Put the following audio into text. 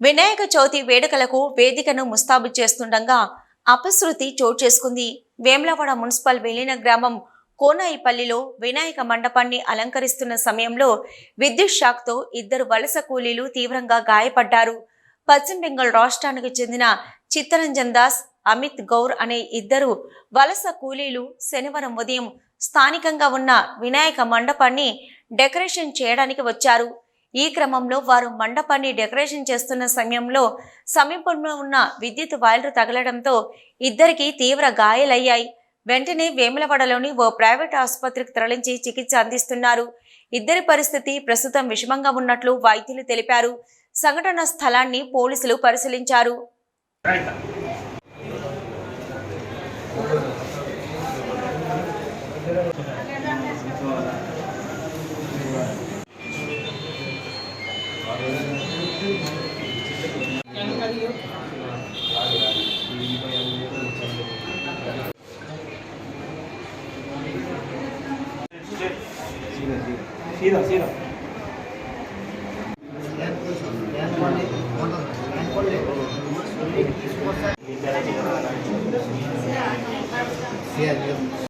వినాయక చవితి వేడుకలకు వేదికను ముస్తాబు చేస్తుండగా అపశృతి చోటు చేసుకుంది. వేములవాడ మున్సిపల్ విలీన గ్రామం కోనాయిపల్లిలో వినాయక మండపాన్ని అలంకరిస్తున్న సమయంలో విద్యుత్ షాక్తో ఇద్దరు వలస కూలీలు తీవ్రంగా గాయపడ్డారు. పశ్చిమ బెంగాల్ రాష్ట్రానికి చెందిన చిత్తరంజన్ దాస్ అమిత్ గౌర్ అనే ఇద్దరు వలస కూలీలు శనివారం ఉదయం స్థానికంగా ఉన్న వినాయక మండపాన్ని డెకరేషన్ చేయడానికి వచ్చారు. ఈ క్రమంలో వారు మండపాన్ని డెకరేషన్ చేస్తున్న సమయంలో సమీపంలో ఉన్న విద్యుత్ వైర్లు తగలడంతో ఇద్దరికి తీవ్ర గాయాలయ్యాయి. వెంటనే వేములవాడలోని ఓ ప్రైవేట్ ఆసుపత్రికి తరలించి చికిత్స అందిస్తున్నారు. ఇద్దరి పరిస్థితి ప్రస్తుతం విషమంగా ఉన్నట్లు వైద్యులు తెలిపారు. సంఘటన స్థలాన్ని పోలీసులు పరిశీలించారు. సీదా సీదా Yeah, yeah.